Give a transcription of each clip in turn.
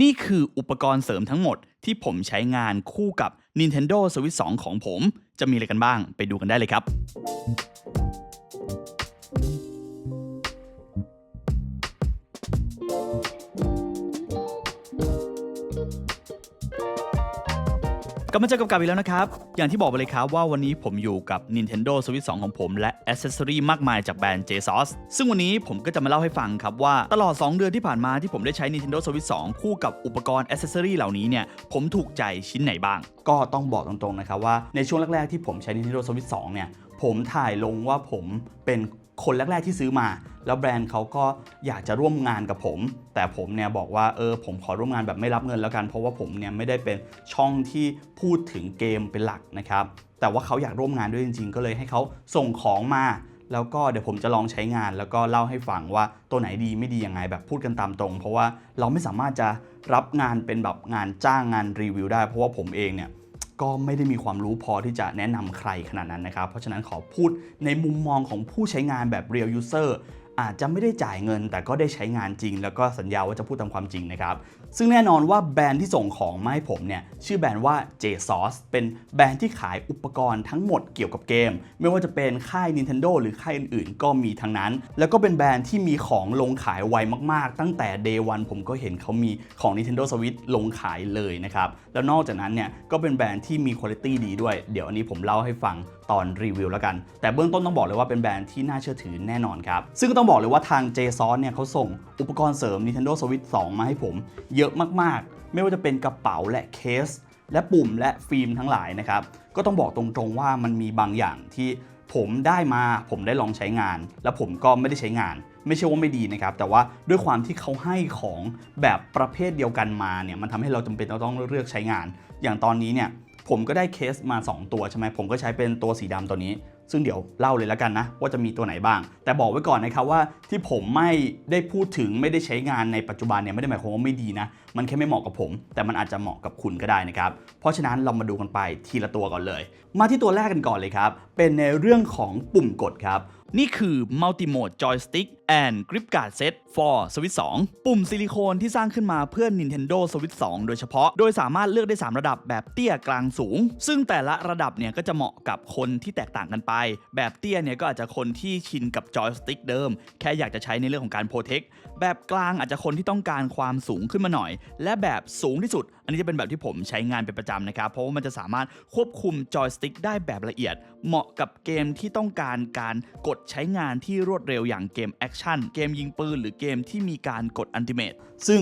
นี่คืออุปกรณ์เสริมทั้งหมดที่ผมใช้งานคู่กับ Nintendo Switch 2 ของผม จะมีอะไรกันบ้างไปดูกันได้เลยครับ กลับมาเจอกับกับอีกแล้วนะครับ อย่างที่บอกไปเลยครับว่าวันนี้ผมอยู่กับ Nintendo Switch 2 ของผม และอ c เซสซอรีมากมายจากแบรนด์ JSOS ซึ่งวันนี้ผมก็จะมาเล่าให้ฟังครับว่าตลอด 2 เดือนที่ผ่านมาที่ผมได้ใช้ Nintendo Switch 2 คู่กับอุปกรณ์อ c เซสซอรีเหล่านี้เนี่ยผมถูกใจชิ้นไหนบ้าง ก็ต้องบอกตรงๆนะครับว่าในช่วงแรกๆที่ผมใช้ Nintendo Switch 2 เนี่ยผมถ่ายลงว่าผมเป็น คนแรก ๆที่ซื้อมา แล้วแบรนด์เขาก็อยากจะร่วมงานกับผม แต่ผมเนี่ยบอกว่าเออผมขอร่วมงานแบบไม่รับเงินแล้วกัน เพราะว่าผมเนี่ยไม่ได้เป็นช่องที่พูดถึงเกมเป็นหลักนะครับแต่ว่าเขาอยากร่วมงานด้วยจริง ๆ ก็เลยให้เขาส่งของมา แล้วก็เดี๋ยวผมจะลองใช้งาน แล้วก็เล่าให้ฟังว่าตัวไหนดีไม่ดียังไงแบบพูดกันตามตรง เพราะว่าเราไม่สามารถจะรับงานเป็นแบบงานจ้างงานรีวิวได้ เพราะว่าผมเองเนี่ย ก็ไม่ได้มีความรู้พอที่จะแนะนำใครขนาดนั้นนะครับ เพราะฉะนั้นขอพูดในมุมมองของผู้ใช้งานแบบ real user อาจจะไม่ได้จ่ายเงิน แต่ก็ได้ใช้งานจริง แล้วก็สัญญาว่าจะพูดตามความจริงนะครับ ซึ่งแน่นอนว่าแบรนด์ที่ส่งของมาให้ผมเนี่ยชื่อแบรนด์ว่า JSauce เป็นแบรนด์ที่ขายอุปกรณ์ทั้งหมดเกี่ยวกับเกม ไม่ว่าจะเป็นค่าย Nintendo หรือค่ายอื่นๆ ก็มีทั้งนั้น แล้วก็เป็นแบรนด์ที่มีของลงขายไวมากๆ ตั้งแต่ day one ผมก็เห็นเขามีของ Nintendo Switch ลงขายเลยนะครับ แล้วนอกจากนั้นเนี่ยก็เป็นแบรนด์ที่มีคุณภาพดีด้วย เดี๋ยวอันนี้ผมเล่าให้ฟังตอนรีวิวแล้วกัน แต่เบื้องต้นต้องบอกเลยว่าเป็นแบรนด์ที่น่าเชื่อถือแน่นอนครับ ซึ่งก็ต้องบอกเลยว่าทาง JSauce เนี่ยเขาส่งอุปกรณ์เสริม Nintendo Switch 2 มาให้ผมเยยอะมากๆ ไม่ว่าจะเป็นกระเป๋าและเคส และปุ่มและฟิล์มทั้งหลายนะครับ ก็ต้องบอกตรงๆว่ามันมีบางอย่างที่ผมได้มาผมได้ลองใช้งาน แล้วผมก็ไม่ได้ใช้งาน ไม่ใช่ว่าไม่ดีนะครับ แต่ว่าด้วยความที่เขาให้ของแบบประเภทเดียวกันมาเนี่ยมันทำให้เราจำเป็นต้องเลือกใช้งาน อย่างตอนนี้เนี่ยผมก็ได้เคสมา 2 ตัวใช่ไหมผมก็ใช้เป็นตัวสีดำตัวนี้ ซึ่งเดี๋ยวเล่าเลยแล้วกันนะ ว่าจะมีตัวไหนบ้าง แต่บอกไว้ก่อนนะครับว่าที่ผมไม่ได้พูดถึงไม่ได้ใช้งานในปัจจุบันเนี่ยไม่ได้หมายความว่าไม่ดีนะ มันแค่ไม่เหมาะกับผม แต่มันอาจจะเหมาะกับคุณก็ได้นะครับ เพราะฉะนั้นเรามาดูกันไปทีละตัวก่อนเลย มาที่ตัวแรกกันก่อนเลยครับเป็นในเรื่องของปุ่มกดครับ นี่คือ Multi Mode Joystick and Grip Guard Set for Switch 2 ปุ่มซิลิโคนที่สร้างขึ้นมาเพื่อ Nintendo Switch 2 โดยเฉพาะ โดยสามารถเลือกได้ 3 ระดับแบบเตี้ยกลางสูง ซึ่งแต่ละระดับเนี่ยก็จะเหมาะกับคนที่แตกต่างกันไป แบบเตี้ยเนี่ยก็อาจจะคนที่ชินกับจอยสติ๊กเดิม แค่อยากจะใช้ในเรื่องของการโปรเทค แบบกลางอาจจะคนที่ต้องการความสูงขึ้นมาหน่อย และแบบสูงที่สุดอันนี้จะเป็นแบบที่ผมใช้งานเป็นประจำนะครับ เพราะว่ามันจะสามารถควบคุมจอยสติ๊กได้แบบละเอียด เหมาะกับเกมที่ต้องการการกดใช้งานที่รวดเร็วอย่างเกมแอคชั่น เกมยิงปืน หรือเกมที่มีการกดอันติเมตซึ่ง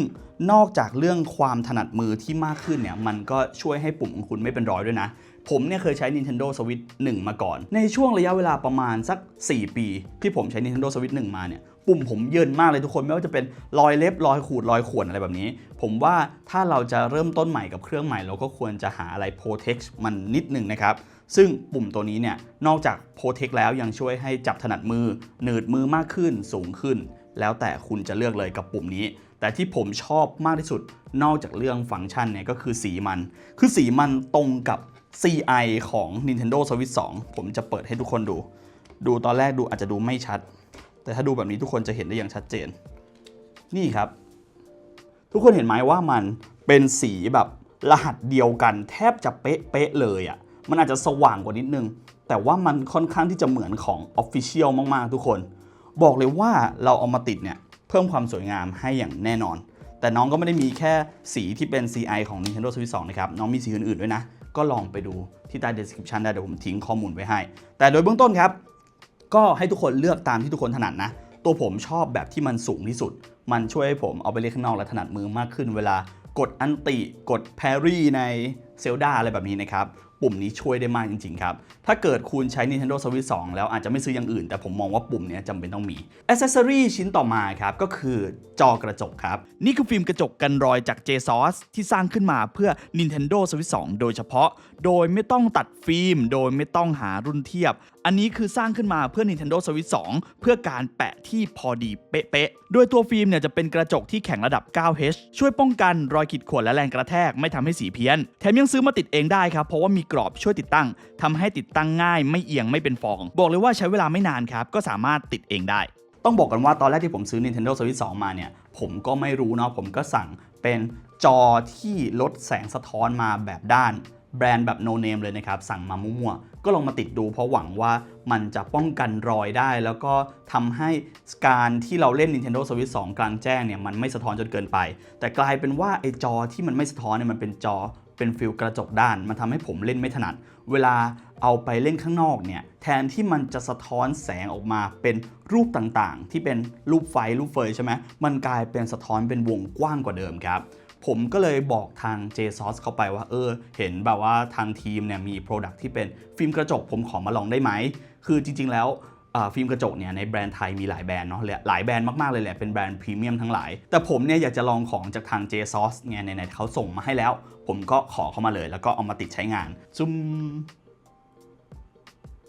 นอกจากเรื่องความถนัดมือที่มากขึ้นเนี่ย มันก็ช่วยให้ปุ่มของคุณไม่เป็นรอยด้วยนะ ผมเนี่ยเคยใช้ Nintendo Switch 1 มาก่อน ในช่วงระยะเวลาประมาณสัก 4 ปี ที่ผมใช้ Nintendo Switch 1 มาเนี่ย ปุ่มผมเยินมากเลยทุกคนไม่ว่าจะเป็นรอยเล็บรอยขูดรอยข่วนอะไรแบบนี้ ผมว่าถ้าเราจะเริ่มต้นใหม่กับเครื่องใหม่เราก็ควรจะหาอะไร protect มันนิดหนึ่งนะครับซึ่งปุ่มตัวนี้เนี่ยนอกจาก protect แล้วยังช่วยให้จับถนัดมือหนืดมือมากขึ้นสูงขึ้น แล้วแต่คุณจะเลือกเลยกับปุ่มนี้ แต่ที่ผมชอบมากที่สุดนอกจากเรื่องฟังก์ชันเนี่ยก็คือสีมัน คือสีมันตรงกับ CI ของ Nintendo Switch 2 ผมจะเปิดให้ทุกคนดู ดูตอนแรกดูอาจจะดูไม่ชัด แต่ถ้าดูแบบนี้ทุกคนจะเห็นได้อย่างชัดเจน นี่ครับ ทุกคนเห็นไหมว่ามันเป็นสีแบบรหัสเดียวกัน แทบจะเป๊ะๆเลยอะ่ะ มันอาจจะสว่างกว่านิดนึง แต่ว่ามันค่อนข้างที่จะเหมือนของ Official มาก ๆ ทุกคน บอกเลยว่าเราเอามาติดเนี่ยเพิ่มความสวยงามให้อย่างแน่นอน แต่น้องก็ไม่ได้มีแค่สีที่เป็น CI ของ Nintendo Switch 2 นะครับ น้องมีสีอื่น ๆ ด้วยนะ ก็ลองไปดูที่ใต้ description ได้เดี๋ยวผมทิ้งข้อมูลไว้ให้ แต่โดยเบื้องต้นครับ ก็ให้ทุกคนเลือกตามที่ทุกคนถนัดนะ ตัวผมชอบแบบที่มันสูงที่สุด มันช่วยให้ผมเอาไปเล่นข้างนอกและถนัดมือมากขึ้น เวลากดอันติกดแพรี่ในเซลดาอะไรแบบนี้นะครับ ปุ่มนี้ช่วยได้มากจริงๆครับ ถ้าเกิดคุณใช้ Nintendo Switch 2 แล้วอาจจะไม่ซื้ออย่างอื่น แต่ผมมองว่าปุ่มนี้จำเป็นต้องมี Accessory ชิ้นต่อมาครับ ก็คือจอกระจกครับ นี่คือฟิล์มกระจกกันรอยจาก JSauce ที่สร้างขึ้นมาเพื่อ Nintendo Switch 2 โดยเฉพาะ โดยไม่ต้องตัดฟิล์ม โดยไม่ต้องหารุ่นเทียบอันนี้คือสร้างขึ้นมาเพื่อ Nintendo Switch 2 เพื่อการแปะที่พอดีเป๊ะๆ โดยตัวฟิล์มเนี่ยจะเป็นกระจกที่แข็งระดับ 9H ช่วยป้องกันรอยขีดข่วนและแรงกระแทกไม่ทำให้สีเพี้ยน แถมยังซื้อมาติดเองได้ครับ เพราะว่ามีกรอบช่วยติดตั้งทำให้ติดตั้งง่ายไม่เอียงไม่เป็นฟอง บอกเลยว่าใช้เวลาไม่นานครับ ก็สามารถติดเองได้ ต้องบอกกันว่าตอนแรกที่ผมซื้อ Nintendo Switch 2 มาเนี่ยผมก็ไม่รู้เนาะผมก็สั่งเป็นจอที่ลดแสงสะท้อนมาแบบด้าน แบรนด์แบบ no name เลยนะครับ สั่งมามั่วๆก็ลองมาติดดูเพราะหวังว่ามันจะป้องกันรอยได้ แล้วก็ทำให้การที่เราเล่น Nintendo Switch 2 กลางแจ้งเนี่ยมันไม่สะท้อนจนเกินไป แต่กลายเป็นว่าไอ้จอที่มันไม่สะท้อนเนี่ยมันเป็นจอเป็นฟิลกระจกด้าน มันทำให้ผมเล่นไม่ถนัด เวลาเอาไปเล่นข้างนอกเนี่ยแทนที่มันจะสะท้อนแสงออกมาเป็นรูปต่างๆ ที่เป็นรูปไฟรูปเฟยใช่ไหมมันกลายเป็นสะท้อนเป็นวงกว้างกว่าเดิมครับ ผมก็เลยบอกทาง JSOS เข้าไปว่า เออ เห็นแบบว่าทางทีมเนี่ยมี Product ที่เป็นฟิล์มกระจกผมขอมาลองได้ไหม คือจริง ๆ แล้วฟิล์มกระจกเนี่ยในแบรนด์ไทยมีหลายแบรนด์เนาะหลายแบรนด์มาก ๆ เลยแหละ เป็นแบรนด์พรีเมียมทั้งหลาย แต่ผมเนี่ยอยากจะลองของจากทาง JSOS ไงไหนๆเขาส่งมาให้แล้ว ผมก็ขอเข้ามาเลย แล้วก็เอามาติดใช้งานซุ้ม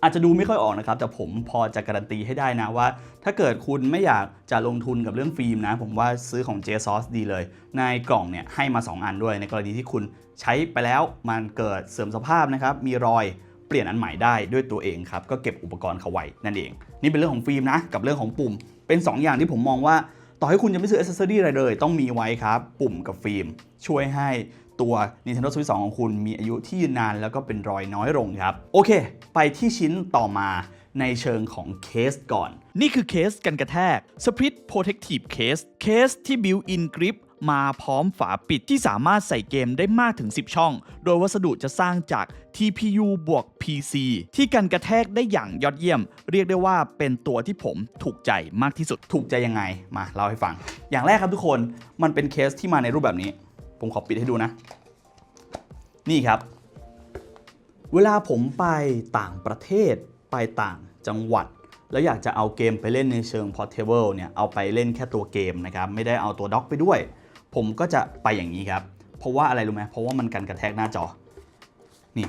อาจจะดูไม่ค่อยออกนะครับ แต่ผมพอจะการันตีให้ได้นะว่า ถ้าเกิดคุณไม่อยากจะลงทุนกับเรื่องฟิล์มนะ ผมว่าซื้อของ JSOS ดีเลย ในกล่องเนี่ยให้มา 2 อันด้วย ในกรณีที่คุณใช้ไปแล้วมันเกิดเสื่อมสภาพนะครับ มีรอยเปลี่ยนอันใหม่ได้ด้วยตัวเองครับ ก็เก็บอุปกรณ์เขาไว้นั่นเอง นี่เป็นเรื่องของฟิล์มนะ กับเรื่องของปุ่ม เป็น 2 อย่างที่ผมมองว่า ต่อให้คุณจะไม่ซื้ออ c เซซอรี่อะไรเลย ต้องมีไว้ครับ ปุ่มกับฟิล์มช่วยให้ ตัว Nintendo Switch 2 ของคุณมีอายุที่ยืนนานแล้วก็เป็นรอยน้อยลงครับ โอเค ไปที่ชิ้นต่อมาในเชิงของเคสก่อน นี่คือเคสกันกระแทก Split Protective Case เคสที่ Built-in Grip มาพร้อมฝาปิดที่สามารถใส่เกมได้มากถึง 10 ช่อง โดยวัสดุจะสร้างจาก TPU บวก PC ที่กันกระแทกได้อย่างยอดเยี่ยม เรียกได้ว่าเป็นตัวที่ผมถูกใจมากที่สุด ถูกใจยังไง มาเล่าให้ฟัง อย่างแรกครับทุกคน มันเป็นเคสที่มาในรูปแบบนี้ ผมขอปิดให้ดูนะ นี่ครับ เวลาผมไปต่างประเทศไปต่างจังหวัด แล้วอยากจะเอาเกมไปเล่นในเชิง portable เนี่ยเอาไปเล่นแค่ตัวเกมนะครับไม่ได้เอาตัวด็อกไปด้วย ผมก็จะไปอย่างนี้ครับ เพราะว่าอะไรรู้ไหมเพราะว่ามันกันกระแทกหน้าจอนี่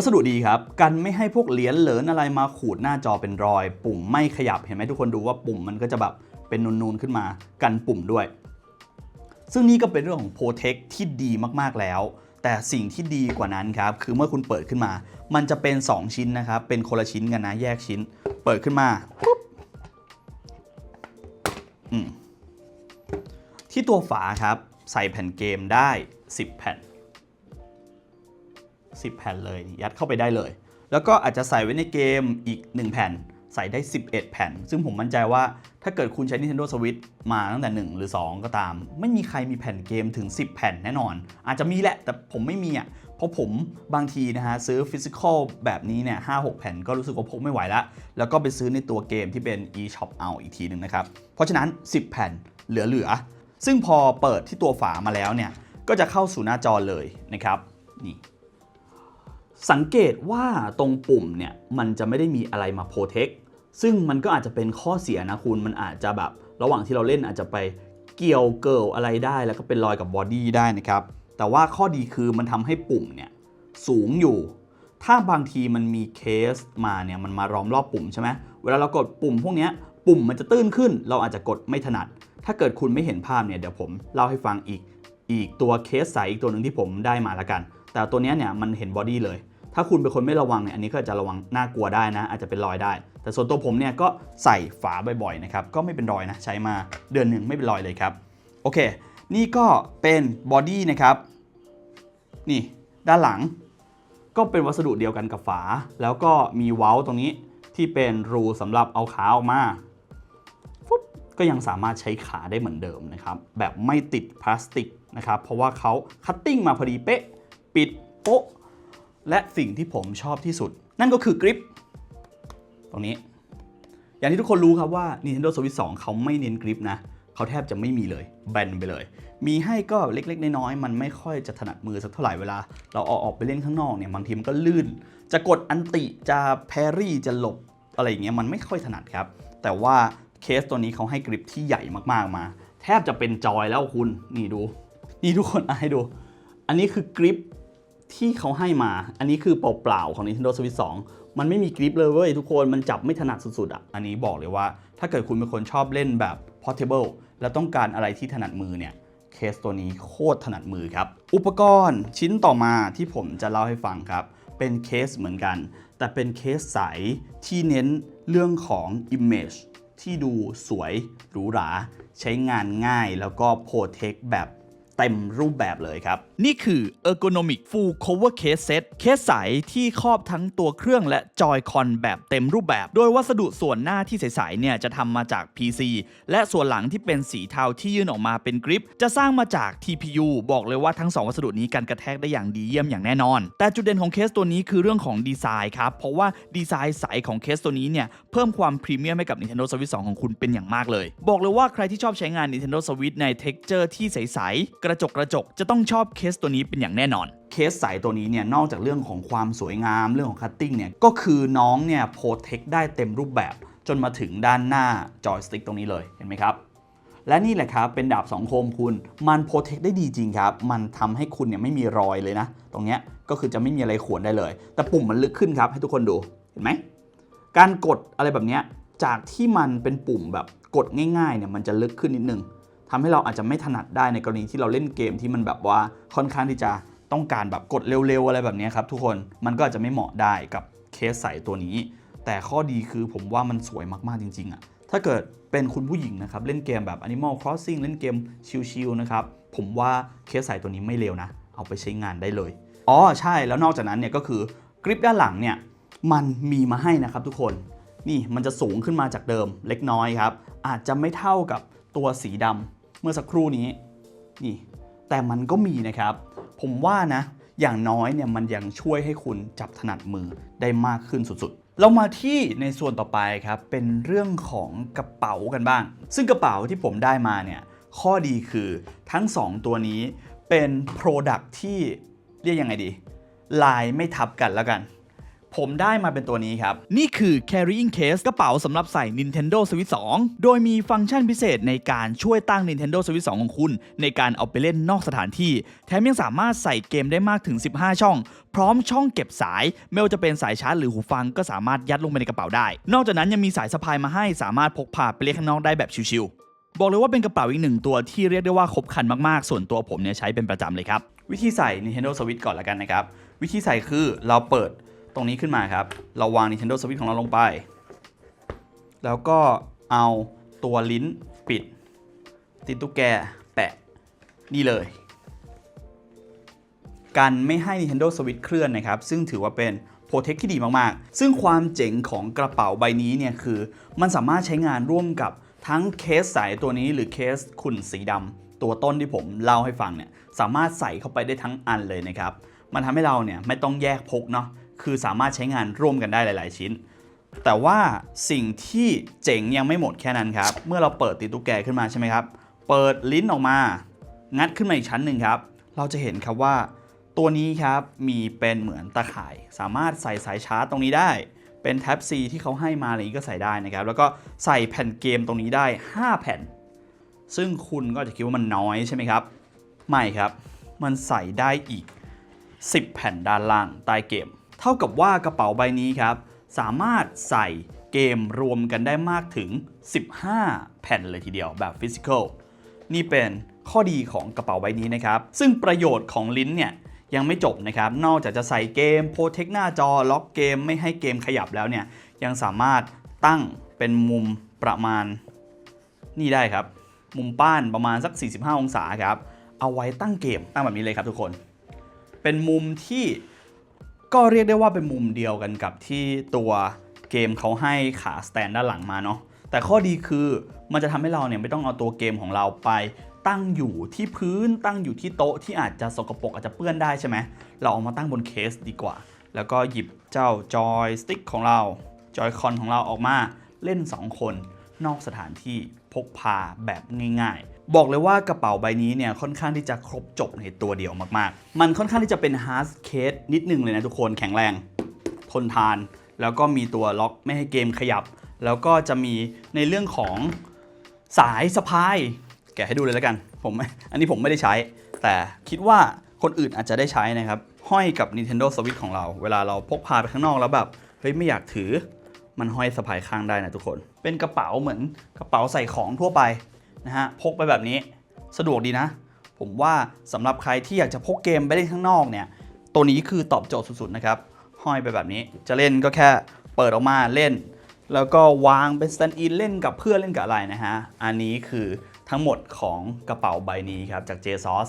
วัสดุดีครับ กันไม่ให้พวกเหรียญเหลินอะไรมาขูดหน้าจอเป็นรอย ปุ่มไม่ขยับเห็นไหมทุกคนดูว่าปุ่มมันก็จะแบบเป็นนูนๆขึ้นมา กันปุ่มด้วย ซึ่งนี่ก็เป็นเรื่องของ Protect ที่ดีมากๆแล้ว แต่สิ่งที่ดีกว่านั้นครับ คือเมื่อคุณเปิดขึ้นมา มันจะเป็น 2 ชิ้นนะครับ เป็นคนละชิ้นกันนะแยกชิ้น เปิดขึ้นมาปุ๊บที่ตัวฝาครับ ใส่แผ่นเกมได้ 10 แผ่น 10 แผ่นเลย ยัดเข้าไปได้เลย แล้วก็อาจจะใส่ไว้ในเกมอีก 1 แผ่น ใส่ได้ 11 แผ่น ซึ่งผมมั่นใจว่าถ้าเกิดคุณใช้ Nintendo Switch มาตั้งแต่ 1 หรือ 2 ก็ตาม ไม่มีใครมีแผ่นเกมถึง 10 แผ่นแน่นอน อาจจะมีแหละ แต่ผมไม่มีอะเพราะผมบางทีนะฮะซื้อฟิสิกอลแบบนี้เนี่ยห้าหกแผ่นก็รู้สึกว่าพกไม่ไหวล้วแล้วก็ไปซื้อในตัวเกมที่เป็น eShop เอาอีกทีหนึ่งนะครับ เพราะฉะนั้น 10 แผ่นเหลือๆซึ่งพอเปิดที่ตัวฝามาแล้วเนี่ยก็จะเข้าสู่หน้าจอเลยนะครับนี่ สังเกตว่าตรงปุ่มเนี่ยมันจะไม่ได้มีอะไรมาโปรเทคซึ่งมันก็อาจจะเป็นข้อเสียนะคุณมันอาจจะแบบ ระหว่างที่เราเล่นอาจจะไปเกี่ยวเกิลอะไรได้ แล้วก็เป็นรอยกับบอดี้ได้นะครับ แต่ว่าข้อดีคือมันทำให้ปุ่มเนี่ยสูงอยู่ ถ้าบางทีมันมีเคสมาเนี่ยมันมาล้อมรอบปุ่มใช่ไหมเวลาเรากดปุ่มพวกเนี้ยปุ่มมันจะตื้นขึ้น เราอาจจะกดไม่ถนัด ถ้าเกิดคุณไม่เห็นภาพเนี่ยเดี๋ยวผมเล่าให้ฟังอีก อีกตัวเคสใสอีกตัวหนึ่งที่ผมได้มาละกัน แต่ตัวเนี้ยเนี่ยมันเห็นบอดี้เลย ถ้าคุณเป็นคนไม่ระวังเนี่ยอันนี้ก็จะระวังน่ากลัวได้นะ อาจจะเป็นรอยได้ แต่ส่วนตัวผมเนี่ยก็ใส่ฝาบ่อยๆนะครับก็ไม่เป็นรอยนะใช้มาเดือนหนึ่งไม่เป็นรอยเลยครับโอเค นี่ก็เป็นบอดี้นะครับนี่ด้านหลังก็เป็นวัสดุเดียวกันกับฝา แล้วก็มีเว้าตรงนี้ที่เป็นรูสำหรับเอาขาออกมาฟุ๊บก็ยังสามารถใช้ขาได้เหมือนเดิมนะครับ แบบไม่ติดพลาสติกนะครับ เพราะว่าเขาคัตติ้งมาพอดีเป๊ะ ปิดโป๊ะ และสิ่งที่ผมชอบที่สุด นั่นก็คือกริป ตรงนี้ อย่างที่ทุกคนรู้ครับว่า Nintendo Switch 2 เขาไม่เน้นกริปนะ เขาแทบจะไม่มีเลย แบนไปเลย มีให้ก็เล็กๆ น้อยๆ มันไม่ค่อยจะถนัดมือสักเท่าไหร่เวลา เราออกออกไปเล่นข้างนอกเนี่ยบางทีมันก็ลื่น จะกดอันติจะแพรี่จะหลบอะไรอย่างเงี้ยมันไม่ค่อยถนัดครับ แต่ว่าเคสตัวนี้เขาให้กริปที่ใหญ่มากๆมา แทบจะเป็นจอยแล้วคุณนี่ดู นี่ทุกคนอให้ดู อันนี้คือกริป ที่เขาให้มา อันนี้คือเปล่าๆของ Nintendo Switch 2 มันไม่มีกริปเลยเว้ยทุกคน มันจับไม่ถนัดสุดๆอะ อันนี้บอกเลยว่า ถ้าเกิดคุณเป็นคนชอบเล่นแบบ portable แล้วต้องการอะไรที่ถนัดมือเนี่ย เคสตัวนี้โคตรถนัดมือครับ อุปกรณ์ชิ้นต่อมาที่ผมจะเล่าให้ฟังครับ เป็นเคสเหมือนกัน แต่เป็นเคสใสที่เน้นเรื่องของ image ที่ดูสวยหรูหรา ใช้งานง่ายแล้วก็โปรเทคแบบ เต็มรูปแบบเลยครับ นี่คือ Ergonomic Full Cover Case Set เคสใสที่ครอบทั้งตัวเครื่องและจอยคอนแบบเต็มรูปแบบ โดยวัสดุส่วนหน้าที่ใสๆเนี่ยจะทำมาจาก PC และส่วนหลังที่เป็นสีเทาที่ยื่นออกมาเป็นกริป จะสร้างมาจาก TPU บอกเลยว่าทั้ง 2 วัสดุนี้กันกระแทกได้อย่างดีเยี่ยมอย่างแน่นอน แต่จุดเด่นของเคสตัวนี้คือเรื่องของดีไซน์ครับ เพราะว่าดีไซน์ใสของเคสตัวนี้เนี่ยเพิ่มความพรีเมียมให้กับ Nintendo Switch 2 ของคุณเป็นอย่างมากเลย บอกเลยว่าใครที่ชอบใช้งาน Nintendo Switch ใน texture ที่ใสๆกระจกกระจกจะต้องชอบเคสตัวนี้เป็นอย่างแน่นอน เคสใสตัวนี้เนี่ยนอกจากเรื่องของความสวยงามเรื่องของคัตติ้งเนี่ยก็คือน้องเนี่ยโปรเทคได้เต็มรูปแบบจนมาถึงด้านหน้าจอยสติ๊กตรงนี้เลยเห็นไหมครับและนี่แหละครับเป็นดาบสองคมคุณ มันโปรเทคได้ดีจริงครับ มันทำให้คุณเนี่ยไม่มีรอยเลยนะ ตรงเนี้ยก็คือจะไม่มีอะไรขวนได้เลย แต่ปุ่มมันลึกขึ้นครับ ให้ทุกคนดูเห็นไหมการกดอะไรแบบเนี้ยจากที่มันเป็นปุ่มแบบกดง่ายๆเนี่ยมันจะลึกขึ้นนิดนึง ทำให้เราอาจจะไม่ถนัดได้ในกรณีที่เราเล่นเกมที่มันแบบว่าค่อนข้างที่จะต้องการแบบกดเร็วๆอะไรแบบนี้ครับทุกคนมันก็อาจจะไม่เหมาะได้กับเคสใสตัวนี้ แต่ข้อดีคือผมว่ามันสวยมากๆจริงๆอะถ้าเกิดเป็นคุณผู้หญิงนะครับเล่นเกมแบบ Animal Crossing เล่นเกมชิลๆนะครับผมว่าเคสใสตัวนี้ไม่เลวนะ เอาไปใช้งานได้เลยอ๋อใช่แล้วนอกจากนั้นเนี่ยก็คือกริปด้านหลังเนี่ยมันมีมาให้นะครับทุกคนนี่มันจะสูงขึ้นมาจากเดิมเล็กน้อยครับอาจจะไม่เท่ากับตัวสีดำ เมื่อสักครู่นี้นี่แต่มันก็มีนะครับ ผมว่านะอย่างน้อยเนี่ยมันยังช่วยให้คุณจับถนัดมือได้มากขึ้นสุดๆ เรามาที่ในส่วนต่อไปครับ เป็นเรื่องของกระเป๋ากันบ้าง ซึ่งกระเป๋าที่ผมได้มาเนี่ยข้อดีคือทั้ง 2 ตัวนี้เป็น Product ที่เรียกยังไงดี ลายไม่ทับกันแล้วกัน ผมได้มาเป็นตัวนี้ครับ นี่คือ carrying case กระเป๋าสำหรับใส่ Nintendo Switch 2 โดยมีฟังก์ชันพิเศษในการช่วยตั้ง Nintendo Switch 2 ของคุณ ในการเอาไปเล่นนอกสถานที่ แถมยังสามารถใส่เกมได้มากถึง 15 ช่อง พร้อมช่องเก็บสาย ไม่ว่าจะเป็นสายชาร์จหรือหูฟังก็สามารถยัดลงไปในกระเป๋าได้ นอกจากนั้นยังมีสายสะพายมาให้สามารถพกพาไปเล่นข้างนอกได้แบบชิวๆบอกเลยว่าเป็นกระเป๋าอีกหนึ่งตัวที่เรียกได้ว่าครบคันมากๆ ส่วนตัวผมเนี่ยใช้เป็นประจำเลยครับ วิธีใส่ Nintendo Switch ก่อนละกันนะครับ วิธีใส่คือเราเปิด ตรงนี้ขึ้นมาครับ เราวาง Nintendo Switch ของเราลงไป แล้วก็เอาตัวลิ้นปิด ติดตุ๊กแกแปะ นี่เลย กันไม่ให้ Nintendo Switch เคลื่อนนะครับ ซึ่งถือว่าเป็นโปรเทคที่ดีมากๆ ซึ่งความเจ๋งของกระเป๋าใบนี้เนี่ยคือ มันสามารถใช้งานร่วมกับทั้งเคสใสตัวนี้หรือเคสขุ่นสีดำตัวต้นที่ผมเล่าให้ฟังเนี่ยสามารถใส่เข้าไปได้ทั้งอันเลยนะครับ มันทำให้เราเนี่ยไม่ต้องแยกพกเนาะ คือสามารถใช้งานร่วมกันได้หลาย ๆ ชิ้น แต่ว่าสิ่งที่เจ๋งยังไม่หมดแค่นั้นครับ เมื่อเราเปิดติดตุ๊กแกขึ้นมาใช่ไหมครับ เปิดลิ้นออกมา งัดขึ้นมาอีกชั้นหนึ่งครับ เราจะเห็นครับว่า ตัวนี้ครับมีเป็นเหมือนตะข่าย สามารถใส่สายชาร์จตรงนี้ได้ เป็น Type C ที่เขาให้มาอะไรนี้ก็ใส่ได้นะครับ แล้วก็ใส่แผ่นเกมตรงนี้ได้ 5 แผ่น ซึ่งคุณก็จะคิดว่ามันน้อยใช่ไหมครับ ไม่ครับ มันใส่ได้อีก 10 แผ่นด้านล่างใต้เกม เท่ากับว่ากระเป๋าใบนี้ครับ สามารถใส่เกมรวมกันได้มากถึง 15 แผ่นเลยทีเดียวแบบฟิสิกอลนี่เป็นข้อดีของกระเป๋าใบนี้นะครับ ซึ่งประโยชน์ของลิ้นเนี่ยยังไม่จบนะครับ นอกจากจะใส่เกมโปรเทคหน้าจอล็อกเกมไม่ให้เกมขยับแล้วเนี่ยยังสามารถตั้งเป็นมุมประมาณ นี่ได้ครับ มุมป้านประมาณสัก 45 องศาครับ เอาไว้ตั้งเกมตั้งแบบนี้เลยครับทุกคน เป็นมุมที่ ก็เรียกได้ว่าเป็นมุมเดียวกันกับที่ตัวเกมเขาให้ขาสแตนด้านหลังมาเนาะแต่ข้อดีคือมันจะทำให้เราเนี่ยไม่ต้องเอาตัวเกมของเราไปตั้งอยู่ที่พื้นตั้งอยู่ที่โต๊ะที่อาจจะสกปรกอาจจะเปื้อนได้ใช่ไหมเราเอามาตั้งบนเคสดีกว่า แล้วก็หยิบเจ้าจอยสติ๊กของเราจอยคอนของเราออกมาเล่น 2 คน นอกสถานที่พกพาแบบง่าย บอกเลยว่ากระเป๋าใบนี้เนี่ยค่อนข้างที่จะครบจบในตัวเดียวมากๆ มันค่อนข้างที่จะเป็นฮาร์ดเคสนิดนึงเลยนะทุกคนแข็งแรง ทนทาน แล้วก็มีตัวล็อกไม่ให้เกมขยับ แล้วก็จะมีในเรื่องของสายสะพาย แกะให้ดูเลยแล้วกัน ผมอันนี้ผมไม่ได้ใช้ แต่คิดว่าคนอื่นอาจจะได้ใช้นะครับ ห้อยกับ Nintendo Switch ของเรา เวลาเราพกพาไปข้างนอกแล้วแบบเฮ้ยไม่อยากถือมันห้อยสะพายข้างได้นะทุกคน เป็นกระเป๋าเหมือนกระเป๋าใส่ของทั่วไป นะฮะพกไปแบบนี้สะดวกดีนะ ผมว่าสำหรับใครที่อยากจะพกเกมไปเล่นข้างนอกเนี่ย ตัวนี้คือตอบโจทย์สุดๆนะครับ ห้อยไปแบบนี้ จะเล่นก็แค่เปิดออกมาเล่น แล้วก็วางเป็นสแตนด์อินเล่นกับเพื่อนเล่นกับอะไรนะฮะ อันนี้คือทั้งหมดของกระเป๋าใบนี้ครับจาก JSOS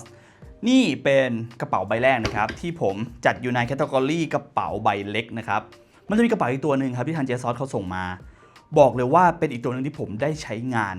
นี่เป็นกระเป๋าใบแรกนะครับ ที่ผมจัดอยู่ในแคตตากรีกระเป๋าใบเล็กนะครับ มันจะมีกระเป๋าอีกตัวหนึ่งครับที่ทาง JSOS เขาส่งมา บอกเลยว่าเป็นอีกตัวหนึ่งที่ผมได้ใช้งาน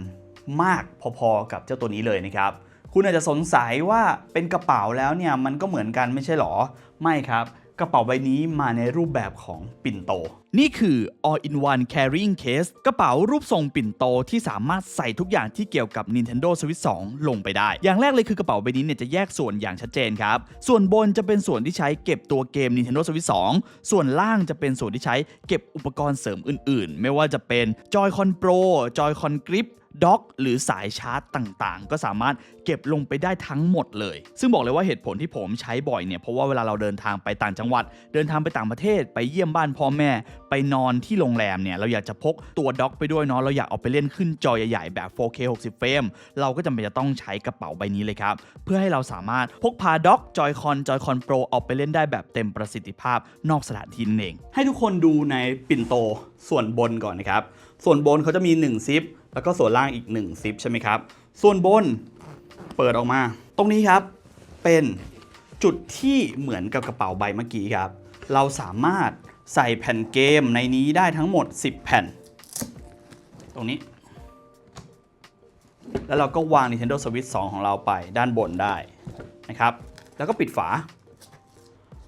มากพอๆกับเจ้าตัวนี้เลยนะครับ คุณอาจจะสงสัยว่าเป็นกระเป๋าแล้วเนี่ยมันก็เหมือนกันไม่ใช่หรอ ไม่ครับกระเป๋าใบนี้มาในรูปแบบของปิ่นโต นี่คือ all in one carrying case กระเป๋ารูปทรงปิ่นโตที่สามารถใส่ทุกอย่างที่เกี่ยวกับ Nintendo Switch 2 ลงไปได้ อย่างแรกเลยคือกระเป๋าใบนี้เนี่ยจะแยกส่วนอย่างชัดเจนครับ ส่วนบนจะเป็นส่วนที่ใช้เก็บตัวเกม Nintendo Switch 2 ส่วนล่างจะเป็นส่วนที่ใช้เก็บอุปกรณ์เสริมอื่น ๆ ไม่ว่าจะเป็น Joy-Con Pro Joy-Con Grip ด็อกหรือสายชาร์จต่างๆ ก็สามารถเก็บลงไปได้ทั้งหมดเลย ซึ่งบอกเลยว่าเหตุผลที่ผมใช้บ่อยเนี่ยเพราะว่าเวลาเราเดินทางไปต่างจังหวัด เดินทางไปต่างประเทศ ไปเยี่ยมบ้านพ่อแม่ ไปนอนที่โรงแรมเนี่ยเราอยากจะพกตัวด็อกไปด้วยเนาะเราอยากเอาไปเล่นขึ้นจอใหญ่ๆแบบ 4K 60 เฟรมเราก็จำเป็นจะต้องใช้กระเป๋าใบนี้เลยครับเพื่อให้เราสามารถพกพาด็อกจอยคอนจอยคอนโปรเอาไปเล่นได้แบบเต็มประสิทธิภาพนอกสถานที่นั่นเอง ให้ทุกคนดูในปิ่นโตส่วนบนก่อนนะครับส่วนบนเขาจะมี1ซิป แล้วก็ส่วนล่างอีก1ซิปใช่ไหมครับ ส่วนบนเปิดออกมา ตรงนี้ครับเป็นจุดที่เหมือนกับกระเป๋าใบเมื่อกี้ครับ เราสามารถใส่แผ่นเกมในนี้ได้ทั้งหมด 10 แผ่น ตรงนี้ แล้วเราก็วาง Nintendo Switch 2 ของเราไปด้านบนได้นะครับ แล้วก็ปิดฝา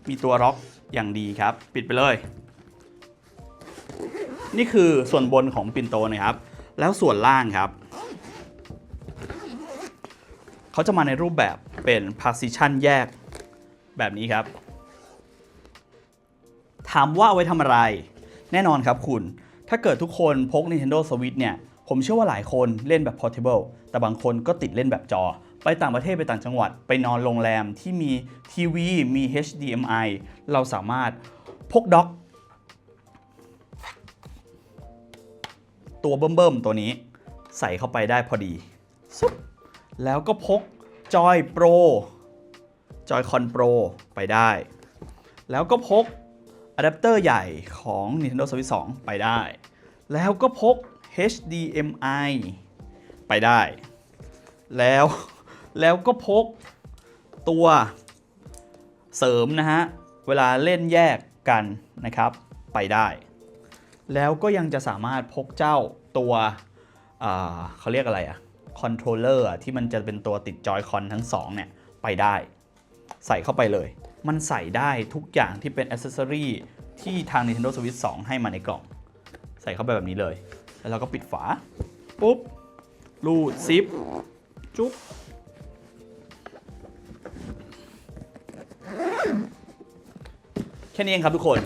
มีตัวล็อกอย่างดีครับ ปิดไปเลย นี่คือส่วนบนของปินโตนะครับ แล้วส่วนล่างครับ เขาจะมาในรูปแบบเป็น partition แยกแบบนี้ครับ ถามว่าเอาไว้ทำอะไร แน่นอนครับคุณ ถ้าเกิดทุกคนพก Nintendo Switch เนี่ย ผมเชื่อว่าหลายคนเล่นแบบ portable แต่บางคนก็ติดเล่นแบบจอ ไปต่างประเทศไปต่างจังหวัด ไปนอนโรงแรมที่มีทีวี มี HDMI เราสามารถพกด็อก ตัวเบิ่มๆ ตัวนี้ ใส่เข้าไปได้พอดีซุบแล้วก็พกจอยโปรจอยคอนโปรไปได้ แล้วก็พกอะแดปเตอร์ใหญ่ของ Nintendo Switch 2 ไปได้ แล้วก็พก HDMI ไปได้ แล้วแล้วก็พกตัวเสริมนะฮะ เวลาเล่นแยกกันนะครับ ไปได้ แล้วก็ยังจะสามารถพกเจ้าตัวเขาเรียกอะไรอะคอนโทรลเลอร์ที่มันจะเป็นตัวติดจอยคอนทั้งสองเนี่ยไปได้ ใส่เข้าไปเลย มันใส่ได้ทุกอย่างที่เป็นอ c เซสซอรีที่ทาง Nintendo Switch 2 ให้มาในกล่อง ใส่เข้าไปแบบนี้เลย แล้วเราก็ปิดฝา ปุ๊บ รูดซิป จุ๊บ แค่นี้เองครับทุกคน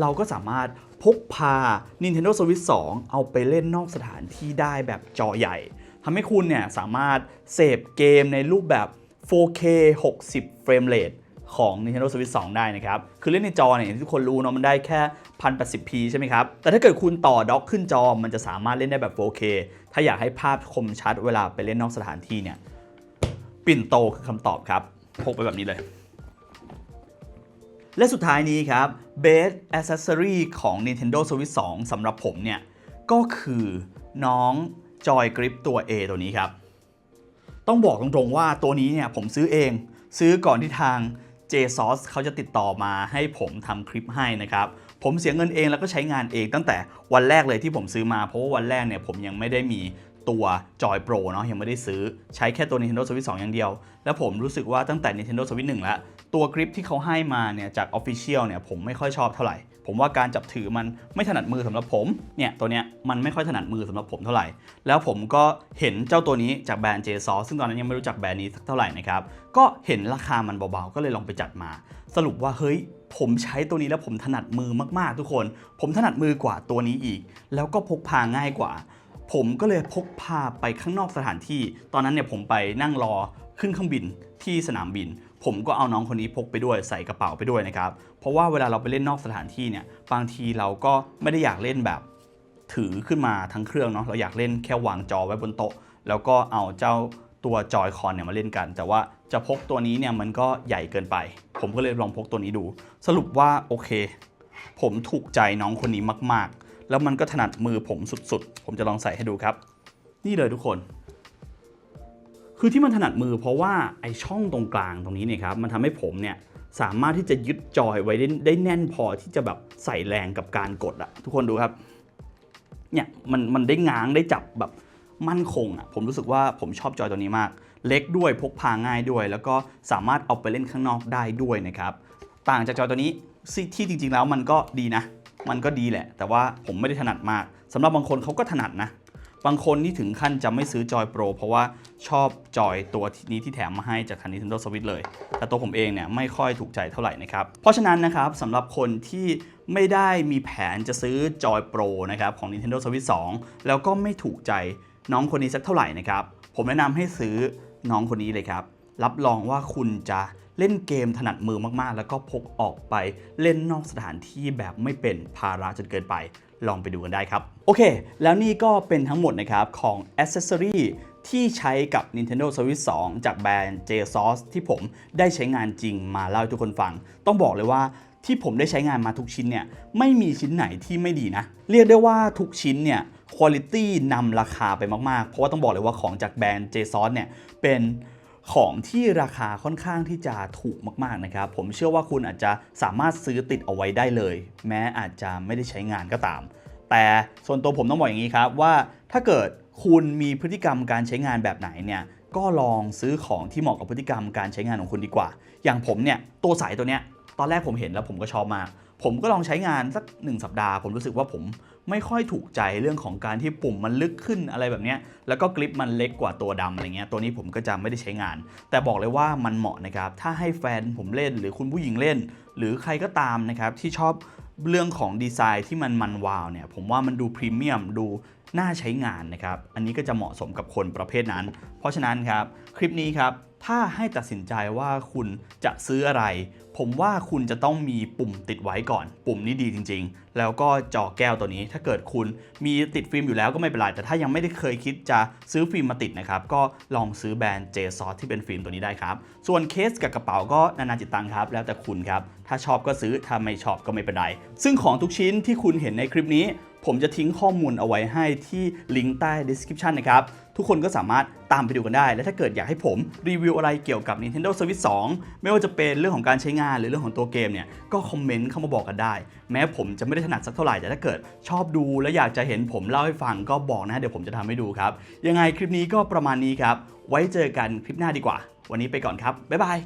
เราก็สามารถ พกพา Nintendo Switch 2 เอาไปเล่นนอกสถานที่ได้แบบจอใหญ่ทำให้คุณเนี่ยสามารถเสพเกมในรูปแบบ 4K 60 เฟรมเรทของ Nintendo Switch 2 ได้นะครับ คือเล่นในจอเนี่ยที่ทุกคนรู้เนาะมันได้แค่ 1080p ใช่ไหมครับ แต่ถ้าเกิดคุณต่อด็อกขึ้นจอ มันจะสามารถเล่นได้แบบ 4K ถ้าอยากให้ภาพคมชัดเวลาไปเล่นนอกสถานที่เนี่ย ปิ่นโตคือคำตอบครับ พกไปแบบนี้เลย และสุดท้ายนี้ครับ Base Accessory ของ Nintendo Switch 2สำหรับผมเนี่ย ก็คือน้อง Joy Grip ตัว A ตัวนี้ครับ ต้องบอกตรงๆว่าตัวนี้เนี่ยผมซื้อเอง ซื้อก่อนที่ทาง JSOS เขาจะติดต่อมาให้ผมทำคลิปให้นะครับ ผมเสียเงินเองแล้วก็ใช้งานเองตั้งแต่วันแรกเลยที่ผมซื้อมา เพราะว่าวันแรกเนี่ยผมยังไม่ได้มีตัว Joy Pro เนาะยังไม่ได้ซื้อใช้แค่ตัว Nintendo Switch 2 อย่างเดียว แล้วผมรู้สึกว่าตั้งแต่ Nintendo Switch 1 แล้ว ตัวกริปที่เขาให้มาเนี่ยจาก Official เนี่ยผมไม่ค่อยชอบเท่าไหร่ ผมว่าการจับถือมันไม่ถนัดมือสำหรับผมเนี่ยตัวเนี้ยมันไม่ค่อยถนัดมือสำหรับผมเท่าไหร่ แล้วผมก็เห็นเจ้าตัวนี้จากแบรนด์ JSOS ซึ่งตอนนั้นยังไม่รู้จักแบรนด์นี้สักเท่าไหร่นะครับก็เห็นราคามันเบาๆ ก็เลยลองไปจัดมา สรุปว่าเฮ้ยผมใช้ตัวนี้แล้วผมถนัดมือมากๆ ทุกคน ผมถนัดมือกว่าตัวนี้อีก แล้วก็พกพาง่ายกว่า ผมก็เลยพกพาไปข้างนอกสถานที่ ตอนนั้นเนี่ยผมไปนั่งรอขึ้นเครื่องบินที่สนามบิน ผมก็เอาน้องคนนี้พกไปด้วยใส่กระเป๋าไปด้วยนะครับ เพราะว่าเวลาเราไปเล่นนอกสถานที่เนี่ยบางทีเราก็ไม่ได้อยากเล่นแบบถือขึ้นมาทั้งเครื่องเนาะเราอยากเล่นแค่วางจอไว้บนโต๊ะ แล้วก็เอาเจ้าตัวจอยคอนเนี่ยมาเล่นกัน แต่ว่าจะพกตัวนี้เนี่ยมันก็ใหญ่เกินไป ผมก็เลยลองพกตัวนี้ดู สรุปว่าโอเค ผมถูกใจน้องคนนี้มาก ๆ แล้วมันก็ถนัดมือผมสุดๆ ผมจะลองใส่ให้ดูครับ นี่เลยทุกคน คือที่มันถนัดมือเพราะว่าไอช่องตรงกลางตรงนี้เนี่ยครับมันทำให้ผมเนี่ยสามารถที่จะยึดจอยไว้ได้ได้แน่นพอที่จะแบบใส่แรงกับการกดอะทุกคนดูครับเนี่ยมันมันได้ง้างได้จับแบบมั่นคงอะผมรู้สึกว่าผมชอบจอยตัวนี้มาก เล็กด้วยพกพาง่ายด้วย แล้วก็สามารถเอาไปเล่นข้างนอกได้ด้วยนะครับต่างจากจอยตัวนี้ที่ที่จริง ๆ แล้วมันก็ดีนะ มันก็ดีแหละ แต่ว่าผมไม่ได้ถนัดมากสำหรับบางคนเขาก็ถนัดนะ บางคนนี่ถึงขั้นจะไม่ซื้อจอยโปรเพราะว่าชอบจอยตัวนี้ที่แถมมาให้จากคัน Nintendo Switch เลย แต่ตัวผมเองเนี่ยไม่ค่อยถูกใจเท่าไหร่นะครับ เพราะฉะนั้นนะครับสำหรับคนที่ไม่ได้มีแผนจะซื้อจอยโปรนะครับของ Nintendo Switch 2 แล้วก็ไม่ถูกใจน้องคนนี้สักเท่าไหร่นะครับ ผมแนะนำให้ซื้อน้องคนนี้เลยครับ รับรองว่าคุณจะเล่นเกมถนัดมือมากๆ แล้วก็พกออกไปเล่นนอกสถานที่แบบไม่เป็นภาระจนเกินไป ลองไปดูกันได้ครับ โอเค แล้วนี่ก็เป็นทั้งหมดนะครับของ Accessory ที่ใช้กับ Nintendo Switch 2 จากแบรนด์ JSOS ที่ผมได้ใช้งานจริงมาเล่าให้ทุกคนฟัง ต้องบอกเลยว่าที่ผมได้ใช้งานมาทุกชิ้นเนี่ยไม่มีชิ้นไหนที่ไม่ดีนะ เรียกได้ว่าทุกชิ้นเนี่ยคุณภาพนำราคาไปมากๆ เพราะว่าต้องบอกเลยว่าของจากแบรนด์ JSOS เนี่ยเป็น ของที่ราคาค่อนข้างที่จะถูกมากๆนะครับ ผมเชื่อว่าคุณอาจจะสามารถซื้อติดเอาไว้ได้เลย แม้อาจจะไม่ได้ใช้งานก็ตาม แต่ส่วนตัวผมต้องบอกอย่างนี้ครับว่าถ้าเกิดคุณมีพฤติกรรมการใช้งานแบบไหนเนี่ยก็ลองซื้อของที่เหมาะกับพฤติกรรมการใช้งานของคุณดีกว่า อย่างผมเนี่ยตัวสายตัวเนี้ยตอนแรกผมเห็นแล้วผมก็ชอบมาก ผมก็ลองใช้งานสัก 1 สัปดาห์ ผมรู้สึกว่าผมไม่ค่อยถูกใจเรื่องของการที่ปุ่มมันลึกขึ้นอะไรแบบนี้แล้วก็กริปมันเล็กกว่าตัวดำอะไรเงี้ยตัวนี้ผมก็จะไม่ได้ใช้งาน แต่บอกเลยว่ามันเหมาะนะครับ ถ้าให้แฟนผมเล่นหรือคุณผู้หญิงเล่น หรือใครก็ตามนะครับที่ชอบเรื่องของดีไซน์ที่มันมันวาวเนี่ยผมว่ามันดูพรีเมียมดูน่าใช้งานนะครับ อันนี้ก็จะเหมาะสมกับคนประเภทนั้น เพราะฉะนั้นครับ คลิปนี้ครับ ถ้าให้ตัดสินใจว่าคุณจะซื้ออะไร ผมว่าคุณจะต้องมีปุ่มติดไว้ก่อน ปุ่มนี้ดีจริง ๆ แล้วก็จอแก้วตัวนี้ ถ้าเกิดคุณมีติดฟิล์มอยู่แล้วก็ไม่เป็นไร แต่ถ้ายังไม่ได้เคยคิดจะซื้อฟิล์มมาติดนะครับ ก็ลองซื้อแบรนด์ JSOS ที่เป็นฟิล์มตัวนี้ได้ครับ ส่วนเคสกับกระเป๋าก็นานาจิตตังครับ แล้วแต่คุณครับ ถ้าชอบก็ซื้อ ถ้าไม่ชอบก็ไม่เป็นไร ซึ่งของทุกชิ้นที่คุณเห็นในคลิปนี้ ผมจะทิ้งข้อมูลเอาไว้ให้ที่ลิงก์ใต้ description นะครับ ทุกคนก็สามารถตามไปดูกันได้ และถ้าเกิดอยากให้ผมรีวิวอะไรเกี่ยวกับ Nintendo Switch 2 ไม่ว่าจะเป็นเรื่องของการใช้งานหรือเรื่องของตัวเกมเนี่ย ก็คอมเมนต์เข้ามาบอกกันได้ แม้ผมจะไม่ได้ถนัดสักเท่าไหร่ แต่ถ้าเกิดชอบดูและอยากจะเห็นผมเล่าให้ฟังก็บอกนะ เดี๋ยวผมจะทำให้ดูครับ ยังไงคลิปนี้ก็ประมาณนี้ครับ ไว้เจอกันคลิปหน้าดีกว่า วันนี้ไปก่อนครับ บ๊ายบาย